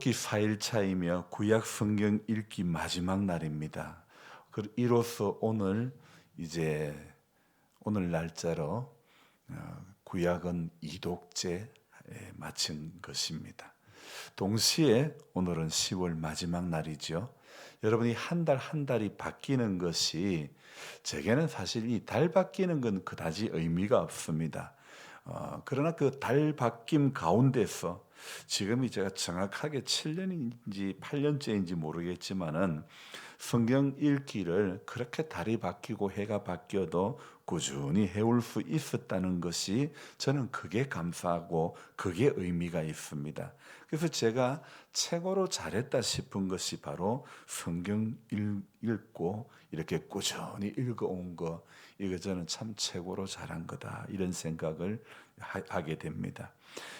기 4일 차이며 구약 성경 읽기 마지막 날입니다. 그 이로써 오늘 이제 오늘 날짜로 어, 구약은 이독제 마친 것입니다. 동시에 오늘은 10월 마지막 날이죠. 여러분이 한 달 한 달이 바뀌는 것이 제게는 사실 이 달 바뀌는 건 그다지 의미가 없습니다. 어, 그러나 그 달 바뀜 가운데서 지금이 제가 정확하게 7년인지 8년째인지 모르겠지만은 성경 읽기를 그렇게 달이 바뀌고 해가 바뀌어도 꾸준히 해올 수 있었다는 것이 저는 그게 감사하고 그게 의미가 있습니다. 그래서 제가 최고로 잘했다 싶은 것이 바로 성경 읽고 이렇게 꾸준히 읽어온 거 이거 저는 참 최고로 잘한 거다 이런 생각을 하게 됩니다.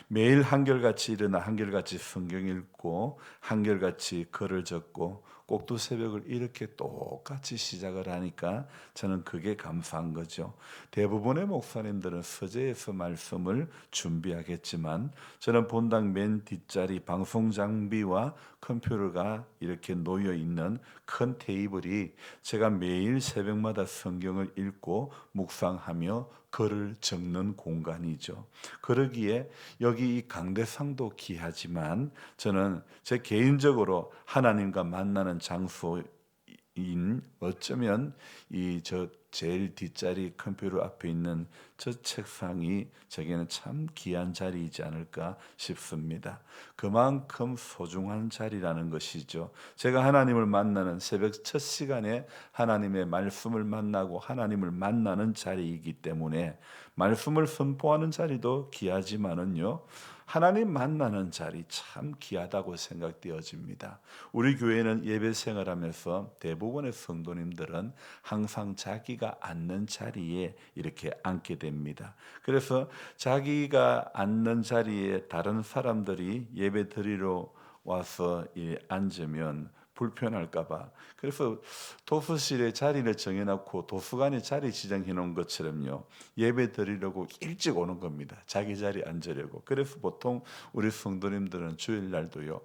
매일 한결같이 일어나 한결같이 성경 읽고 한결같이 글을 적고 꼭두 새벽을 이렇게 똑같이 시작을 하니까 저는 그게 감사한 거죠. 대부분의 목사님들은 서재에서 말씀을 준비하겠지만 저는 본당 맨 뒷자리 방송 장비와 컴퓨터가 이렇게 놓여 있는 큰 테이블이 제가 매일 새벽마다 성경을 읽고 묵상하며 글을 적는 공간이죠. 그러기에 여기 이 강대상도 귀하지만 저는 제 개인적으로 하나님과 만나는 장소인 어쩌면 이 저 제일 뒷자리 컴퓨터 앞에 있는 저 책상이 저에게는 참 귀한 자리이지 않을까 싶습니다. 그만큼 소중한 자리라는 것이죠. 제가 하나님을 만나는 새벽 첫 시간에 하나님의 말씀을 만나고 하나님을 만나는 자리이기 때문에 말씀을 선포하는 자리도 귀하지만은요. 하나님 만나는 자리 참 귀하다고 생각되어집니다. 우리 교회는 예배 생활하면서 대부분의 성도님들은 항상 자기 가 앉는 자리에 이렇게 앉게 됩니다. 그래서 자기가 앉는 자리에 다른 사람들이 예배 드리러 와서 앉으면 불편할까봐. 그래서 도서실에 자리를 정해놓고 도서관에 자리 지정해 놓은 것처럼요. 예배 드리려고 일찍 오는 겁니다. 자기 자리 앉으려고. 그래서 보통 우리 성도님들은 주일날도요.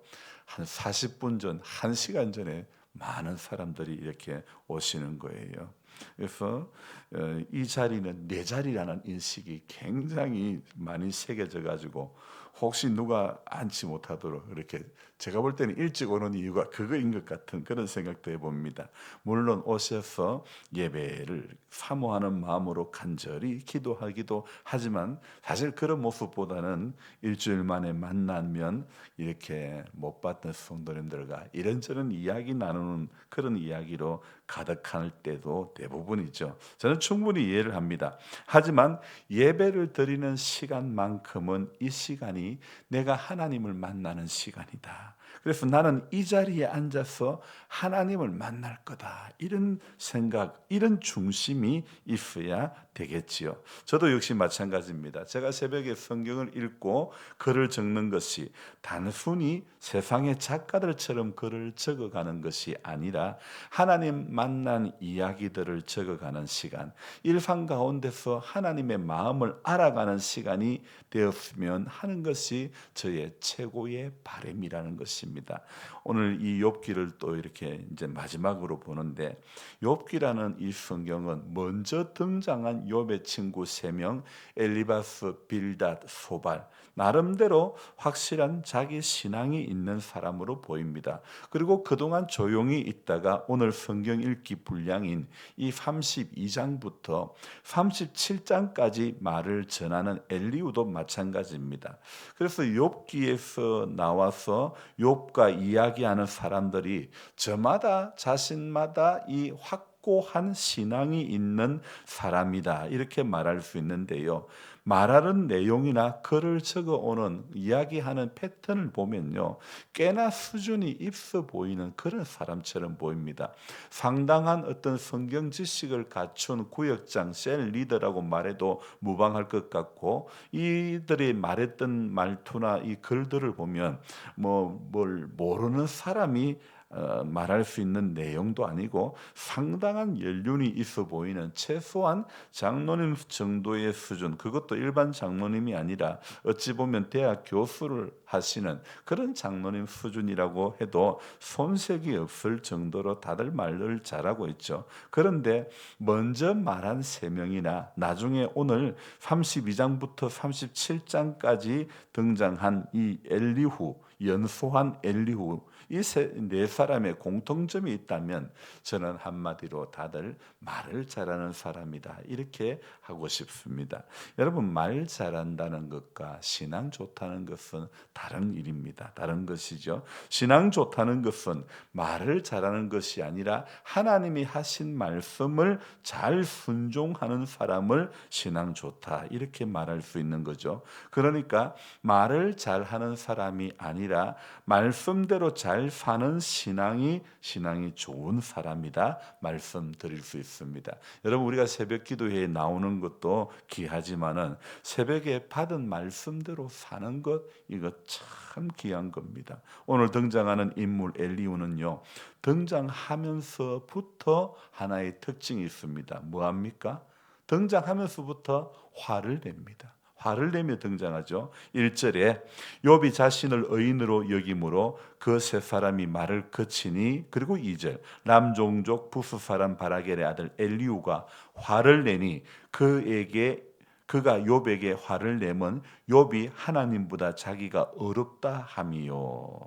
한 40분 전, 1시간 전에 많은 사람들이 이렇게 오시는 거예요. 그래서 어, 이 자리는 내 자리라는 인식이 굉장히 많이 새겨져 가지고 혹시 누가 앉지 못하도록 이렇게 제가 볼 때는 일찍 오는 이유가 그거인 것 같은 그런 생각도 해봅니다. 물론 오셔서 예배를 사모하는 마음으로 간절히 기도하기도 하지만 사실 그런 모습보다는 일주일 만에 만나면 이렇게 못 봤던 성도님들과 이런저런 이야기 나누는 그런 이야기로 가득할 때도 대부분이죠. 저는 충분히 이해를 합니다. 하지만 예배를 드리는 시간만큼은 이 시간이 내가 하나님을 만나는 시간이다. 그래서 나는 이 자리에 앉아서 하나님을 만날 거다. 이런 생각, 이런 중심이 있어야 되겠지요. 저도 역시 마찬가지입니다. 제가 새벽에 성경을 읽고 글을 적는 것이 단순히 세상의 작가들처럼 글을 적어가는 것이 아니라 하나님 만난 이야기들을 적어가는 시간, 일상 가운데서 하나님의 마음을 알아가는 시간이 되었으면 하는 것이 저의 최고의 바램이라는 것입니다. 오늘 이 욥기를 또 이렇게 이제 마지막으로 보는데 욥기라는 이 성경은 먼저 등장한 욥의 친구 세명 엘리바스, 빌닷, 소발 나름대로 확실한 자기 신앙이 있는 사람으로 보입니다. 그리고 그동안 조용히 있다가 오늘 성경 읽기 분량인 이 32장부터 37장까지 말을 전하는 엘리우도 마찬가지입니다. 그래서 욥기에서 나와서 욥과 이야기하는 사람들이 저마다 자신마다 이확 고한 신앙이 있는 사람이다. 이렇게 말할 수 있는데요. 말하는 내용이나 글을 적어 오는 이야기하는 패턴을 보면요. 꽤나 수준이 있어 보이는 그런 사람처럼 보입니다. 상당한 어떤 성경 지식을 갖춘 구역장 셀 리더라고 말해도 무방할 것 같고 이들이 말했던 말투나 이 글들을 보면 뭐 뭘 모르는 사람이 어, 말할 수 있는 내용도 아니고 상당한 연륜이 있어 보이는 최소한 장로님 정도의 수준 그것도 일반 장로님이 아니라 어찌 보면 대학 교수를 하시는 그런 장로님 수준이라고 해도 손색이 없을 정도로 다들 말을 잘하고 있죠. 그런데 먼저 말한 세 명이나 나중에 오늘 32장부터 37장까지 등장한 이 엘리후 연소한 엘리후 이네 사 람의 공통점이 있다면 저는 한마디로 다들 말을 잘하는 사람이다 이렇게 하고 싶습니다. 여러분 말 잘한다는 것과 신앙 좋다는 것은 다른 일입니다. 다른 것이죠. 신앙 좋다는 것은 말을 잘하는 것이 아니라 하나님이 하신 말씀을 잘 순종하는 사람을 신앙 좋다 이렇게 말할 수 있는 거죠. 그러니까 말을 잘하는 사람이 아니라 말씀대로 잘 사는 신 앙이 신앙이 좋은 사람이다 말씀드릴 수 있습니다. 여러분 우리가 새벽 기도회에 나오는 것도 귀하지만은 새벽에 받은 말씀대로 사는 것 이거 참 귀한 겁니다. 오늘 등장하는 인물 엘리우는요 등장하면서부터 하나의 특징이 있습니다. 뭐 합니까? 등장하면서부터 화를 냅니다. 화를 내며 등장하죠. 1절에 욥이 자신을 의인으로 여김으로 그 세 사람이 말을 그치니 그리고 2절 남종족 부수 사람 바라겔의 아들 엘리우가 화를 내니 그에게 그가 욥에게 화를 내면 욥이 하나님보다 자기가 어렵다 함이요.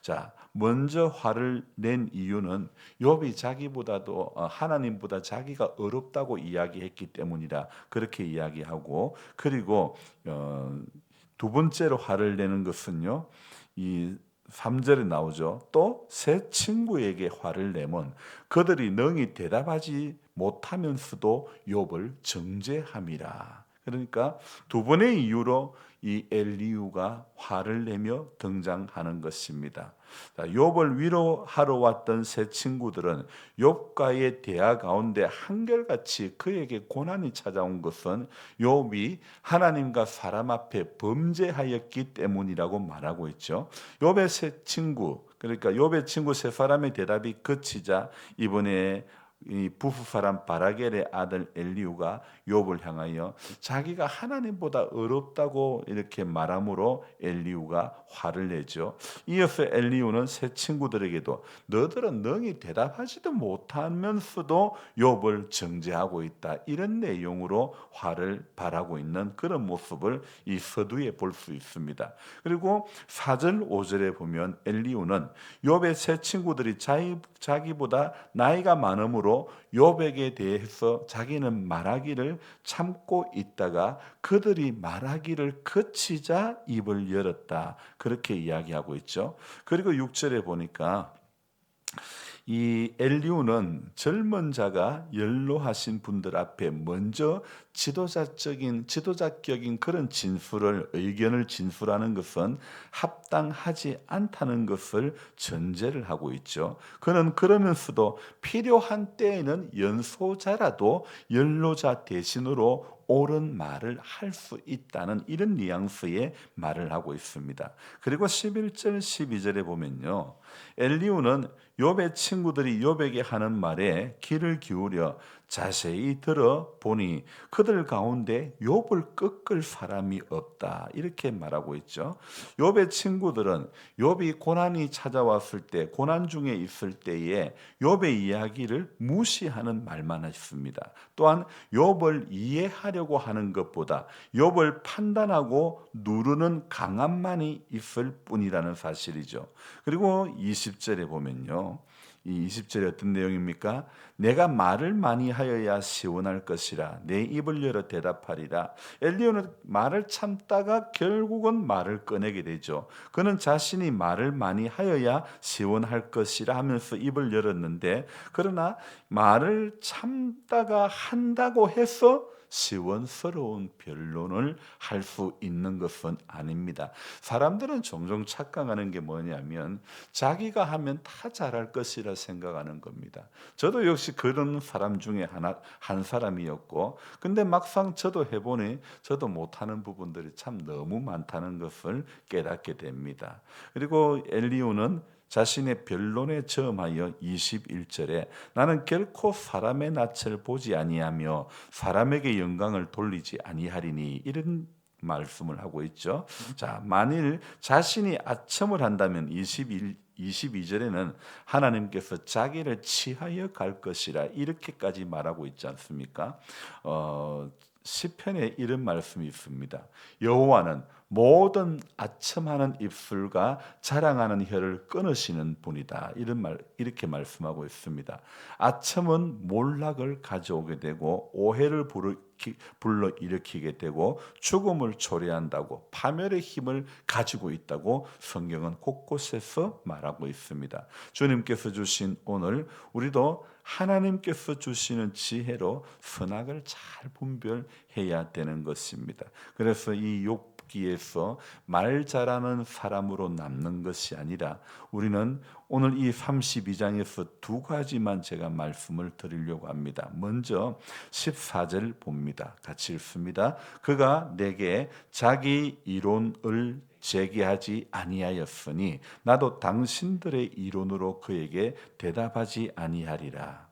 자, 먼저 화를 낸 이유는 욥이 자기보다도 어, 하나님보다 자기가 어렵다고 이야기했기 때문이라 그렇게 이야기하고 그리고 어, 두 번째로 화를 내는 것은요. 이 3절에 나오죠. 또 새 친구에게 화를 내면 그들이 능히 대답하지 못하면서도 욥을 정죄함이라. 그러니까 두 번의 이유로 이 엘리우가 화를 내며 등장하는 것입니다. 욥을 위로하러 왔던 세 친구들은 욥과의 대화 가운데 한결같이 그에게 고난이 찾아온 것은 욥이 하나님과 사람 앞에 범죄하였기 때문이라고 말하고 있죠. 욥의 세 친구 그러니까 욥의 친구 세 사람의 대답이 그치자 이번에 이 부부 사람 바라겔의 아들 엘리우가 욥을 향하여 자기가 하나님보다 어렵다고 이렇게 말함으로 엘리우가 화를 내죠. 이어서 엘리우는 새 친구들에게도 너들은 능히 대답하지도 못하면서도 욥을 정죄하고 있다. 이런 내용으로 화를 발하고 있는 그런 모습을 이 서두에 볼 수 있습니다. 그리고 4절 5절에 보면 엘리우는 욥의 새 친구들이 자기, 자기보다 나이가 많으므로 욥에게 대해서 자기는 말하기를 참고 있다가 그들이 말하기를 그치자 입을 열었다. 그렇게 이야기하고 있죠. 그리고 6절에 보니까 이 엘리우는 젊은 자가 연로하신 분들 앞에 먼저 지도자적인 지도자격인 그런 진술을 의견을 진술하는 것은 합당하지 않다는 것을 전제를 하고 있죠. 그는 그러면서도 필요한 때에는 연소자라도 연로자 대신으로 옳은 말을 할 수 있다는 이런 뉘앙스의 말을 하고 있습니다. 그리고 11절 12절에 보면요. 엘리우는 욥의 친구들이 욥에게 하는 말에 귀를 기울여 자세히 들어 보니 그들 가운데 욥을 꺾을 사람이 없다 이렇게 말하고 있죠. 욥의 친구들은 욥이 고난이 찾아왔을 때 고난 중에 있을 때에 욥의 이야기를 무시하는 말만 했습니다. 또한 욥을 이해하려고 하는 것보다 욥을 판단하고 누르는 강함만이 있을 뿐이라는 사실이죠. 그리고 20절에 보면요. 이 20절에 어떤 내용입니까? 내가 말을 많이 하여야 시원할 것이라 내 입을 열어 대답하리라. 엘리오는 말을 참다가 결국은 말을 꺼내게 되죠. 그는 자신이 말을 많이 하여야 시원할 것이라 하면서 입을 열었는데 그러나 말을 참다가 한다고 해서 시원스러운 변론을 할 수 있는 것은 아닙니다. 사람들은 종종 착각하는 게 뭐냐면 자기가 하면 다 잘할 것이라 생각하는 겁니다. 저도 역시 그런 사람 중에 하나 한 사람이었고, 근데 막상 저도 해 보니 저도 못하는 부분들이 참 너무 많다는 것을 깨닫게 됩니다. 그리고 엘리오는 자신의 변론에 저음하여 21절에 나는 결코 사람의 낯을 보지 아니하며 사람에게 영광을 돌리지 아니하리니 이런 말씀을 하고 있죠. 자, 만일 자신이 아첨을 한다면 21 22절에는 하나님께서 자기를 치하여 갈 것이라 이렇게까지 말하고 있지 않습니까? 어, 시편에 이런 말씀이 있습니다. 여호와는 모든 아첨하는 입술과 자랑하는 혀를 끊으시는 분이다. 이런 말 이렇게 말씀하고 있습니다. 아첨은 몰락을 가져오게 되고 오해를 불러 일으키게 되고 죽음을 초래한다고 파멸의 힘을 가지고 있다고 성경은 곳곳에서 말하고 있습니다. 주님께서 주신 오늘 우리도 하나님께서 주시는 지혜로 선악을 잘 분별해야 되는 것입니다. 그래서 이 욥기에서 말 잘하는 사람으로 남는 것이 아니라 우리는 오늘 이 32장에서 두 가지만 제가 말씀을 드리려고 합니다. 먼저 14절 봅니다. 같이 읽습니다. 그가 내게 자기 이론을 제기하지 아니하였으니 나도 당신들의 이론으로 그에게 대답하지 아니하리라.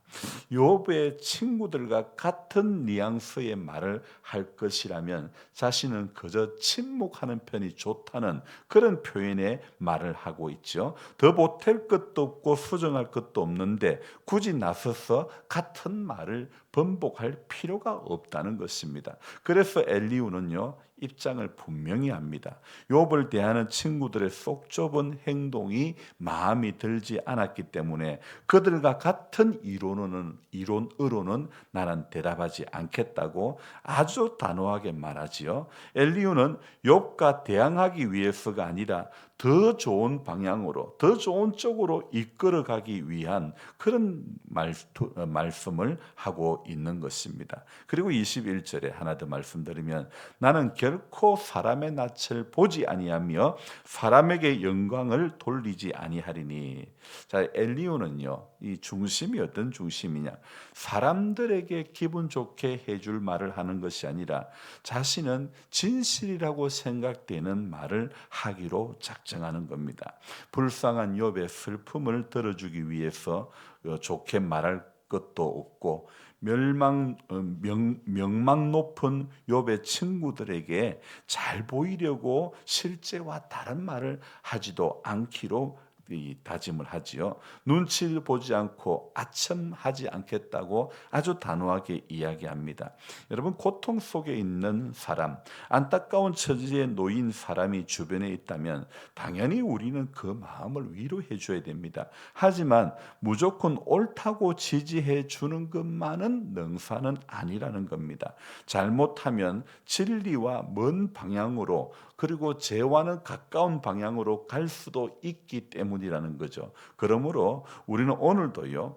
욥의 친구들과 같은 뉘앙스의 말을 할 것이라면 자신은 그저 침묵하는 편이 좋다는 그런 표현의 말을 하고 있죠. 더 보탤 것도 없고 수정할 것도 없는데 굳이 나서서 같은 말을 번복할 필요가 없다는 것입니다. 그래서 엘리우는요 입장을 분명히 합니다. 욥을 대하는 친구들의 속 좁은 행동이 마음이 들지 않았기 때문에 그들과 같은 이론은 이론으로는 나는 대답하지 않겠다고 아주 단호하게 말하지요. 엘리우는 욥과 대항하기 위해서가 아니라 더 좋은 방향으로, 더 좋은 쪽으로 이끌어가기 위한 그런 말씀을 하고 있는 것입니다. 그리고 21절에 하나 더 말씀드리면 나는 결코 사람의 낯을 보지 아니하며 사람에게 영광을 돌리지 아니하리니. 자, 엘리오는요, 이 중심이 어떤 중심이냐? 사람들에게 기분 좋게 해줄 말을 하는 것이 아니라 자신은 진실이라고 생각되는 말을 하기로 작 정하는 겁니다. 불쌍한 욥의 슬픔을 들어주기 위해서 어, 좋게 말할 것도 없고 멸망 어, 명, 명망 높은 욥의 친구들에게 잘 보이려고 실제와 다른 말을 하지도 않기로 이 다짐을 하지요. 눈치를 보지 않고 아첨하지 않겠다고 아주 단호하게 이야기합니다. 여러분 고통 속에 있는 사람, 안타까운 처지에 놓인 사람이 주변에 있다면 당연히 우리는 그 마음을 위로해 줘야 됩니다. 하지만 무조건 옳다고 지지해 주는 것만은 능사는 아니라는 겁니다. 잘못하면 진리와 먼 방향으로 그리고 죄와는 가까운 방향으로 갈 수도 있기 때문 이라는 거죠. 그러므로 우리는 오늘도요.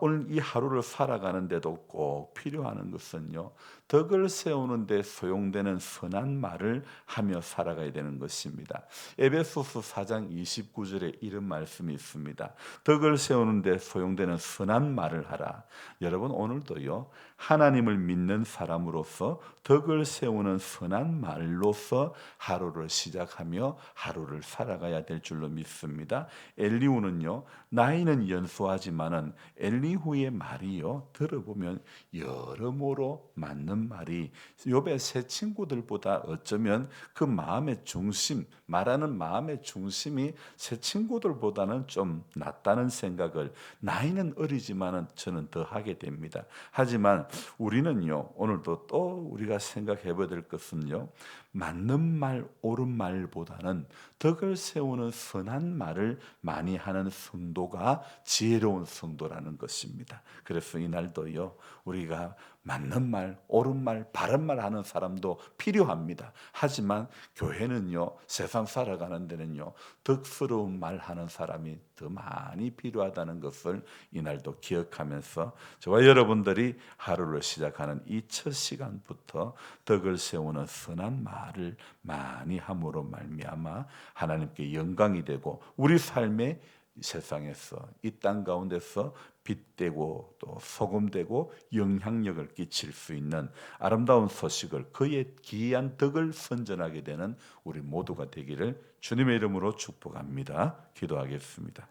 오늘 이 하루를 살아가는데도 꼭 필요한 것은요. 덕을 세우는 데 소용되는 선한 말을 하며 살아가야 되는 것입니다. 에베소서 4장 29절에 이런 말씀이 있습니다. 덕을 세우는 데 소용되는 선한 말을 하라. 여러분 오늘도요. 하나님을 믿는 사람으로서 덕을 세우는 선한 말로서 하루를 시작하며 하루를 살아가야 될 줄로 믿습니다. 엘리우는요. 나이는 연소하지만은 엘리후의 말이요. 들어보면 여러모로 맞는 말이 욥의 새 친구들보다 어쩌면 그 마음의 중심, 말하는 마음의 중심이 새 친구들보다는 좀 낫다는 생각을 나이는 어리지만은 저는 더 하게 됩니다. 하지만 우리는요, 오늘도 또 우리가 생각해 봐야 될 것은요, 맞는 말, 옳은 말보다는 덕을 세우는 선한 말을 많이 하는 성도가 지혜로운 성도라는 것입니다. 그래서 이날도요, 우리가 맞는 말, 옳은 말, 바른 말 하는 사람도 필요합니다. 하지만 교회는요, 세상 살아가는 데는요, 덕스러운 말 하는 사람이 더 많이 필요하다는 것을 이날도 기억하면서 저와 여러분들이 하루를 시작하는 이 첫 시간부터 덕을 세우는 선한 말을 많이 함으로 말미암아 하나님께 영광이 되고 우리 삶에 이 세상에서 이 땅 가운데서 빛되고 또 소금되고 영향력을 끼칠 수 있는 아름다운 소식을 그의 기이한 덕을 선전하게 되는 우리 모두가 되기를 주님의 이름으로 축복합니다. 기도하겠습니다.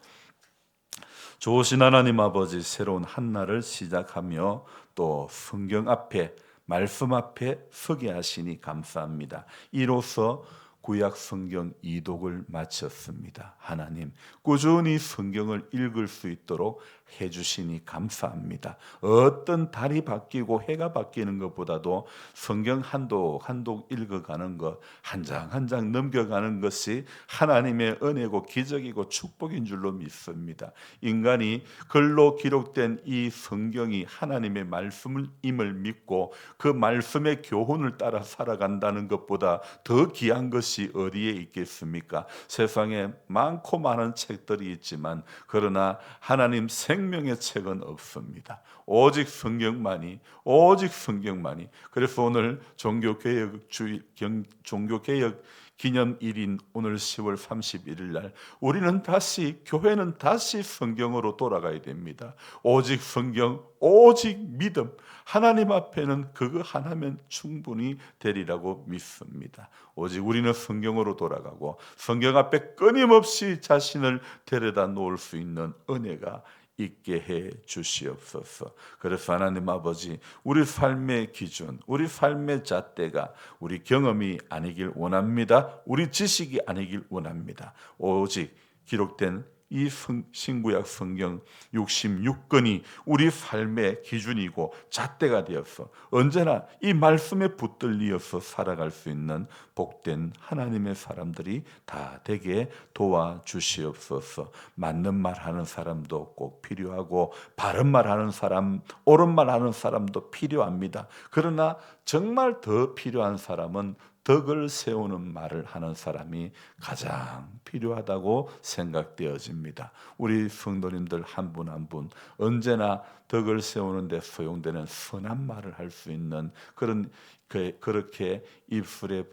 좋으신 하나님 아버지 새로운 한 날을 시작하며 또 성경 앞에 말씀 앞에 서게 하시니 감사합니다. 이로써 구약 성경 이독을 마쳤습니다. 하나님 꾸준히 성경을 읽을 수 있도록 해주시니 감사합니다. 어떤 달이 바뀌고 해가 바뀌는 것보다도 성경 한독 한독 읽어가는 것, 한 장 한 장 넘겨가는 것이 하나님의 은혜고 기적이고 축복인 줄로 믿습니다. 인간이 글로 기록된 이 성경이 하나님의 말씀임을 믿고 그 말씀의 교훈을 따라 살아간다는 것보다 더 귀한 것이 어디에 있겠습니까? 세상에 많고 많은 책들이 있지만 그러나 하나님 생 명의 책은 없습니다. 오직 성경만이 오직 성경만이 그래서 오늘 종교개혁 주일 경 종교개혁 기념일인 오늘 10월 31일 날 우리는 다시 교회는 다시 성경으로 돌아가야 됩니다. 오직 성경, 오직 믿음. 하나님 앞에는 그거 하나면 충분히 되리라고 믿습니다. 오직 우리는 성경으로 돌아가고 성경 앞에 끊임없이 자신을 데려다 놓을 수 있는 은혜가 있게 해 주시옵소서. 그래서 하나님 아버지, 우리 삶의 기준, 우리 삶의 잣대가 우리 경험이 아니길 원합니다. 우리 지식이 아니길 원합니다. 오직 기록된 이 성- 신구약 성경 66권이 우리 삶의 기준이고 잣대가 되어서 언제나 이 말씀에 붙들리어서 살아갈 수 있는 복된 하나님의 사람들이 다 되게 도와주시옵소서. 맞는 말 하는 사람도 꼭 필요하고 바른 말 하는 사람, 옳은 말 하는 사람도 필요합니다. 그러나 정말 더 필요한 사람은 덕을 세우는 말을 하는 사람이 가장 필요하다고 생각되어집니다. 우리 성도님들 한 분 한 분 언제나 덕을 세우는데 소용되는 선한 말을 할 수 있는 그런 그- 그렇게 입술에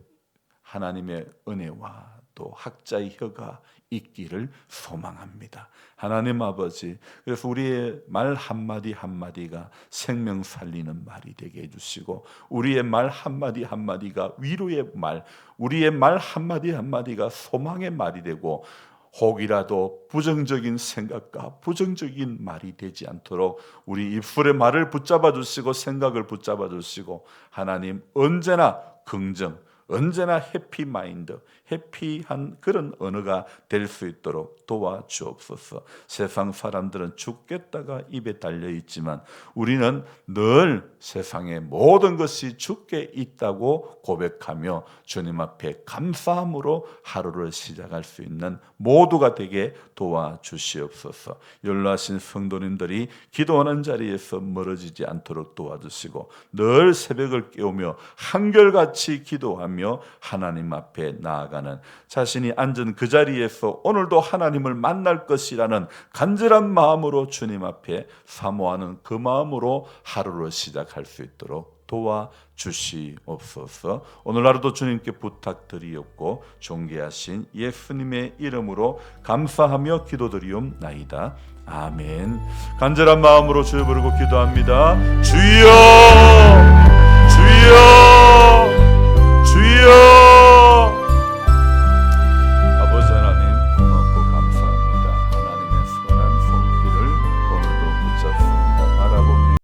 하나님의 은혜와 또 학자의 혀가 있기를 소망합니다. 하나님 아버지, 그래서 우리의 말 한마디 한마디가 생명 살리는 말이 되게 해주시고, 우리의 말 한마디 한마디가 위로의 말, 우리의 말 한마디 한마디가 소망의 말이 되고, 혹이라도 부정적인 생각과 부정적인 말이 되지 않도록 우리 입술의 말을 붙잡아 주시고 생각을 붙잡아 주시고 하나님 언제나 긍정 언제나 해피 마인드, 해피한 그런 언어가 될 수 있도록 도와주옵소서. 세상 사람들은 죽겠다가 입에 달려 있지만 우리는 늘 세상의 모든 것이 죽게 있다고 고백하며 주님 앞에 감사함으로 하루를 시작할 수 있는 모두가 되게 도와주시옵소서. 연로하신 성도님들이 기도하는 자리에서 멀어지지 않도록 도와주시고 늘 새벽을 깨우며 한결같이 기도하며 하나님 앞에 나아가는 자신이 앉은 그 자리에서 오늘도 하나님을 만날 것이라는 간절한 마음으로 주님 앞에 사모하는 그 마음으로 하루를 시작할 수 있도록 도와 주시옵소서. 오늘 하루도 주님께 부탁드리옵고 존귀하신 예수님의 이름으로 감사하며 기도드리옵나이다. 아멘. 간절한 마음으로 주여 부르고 기도합니다. 주여! 주여! 주여!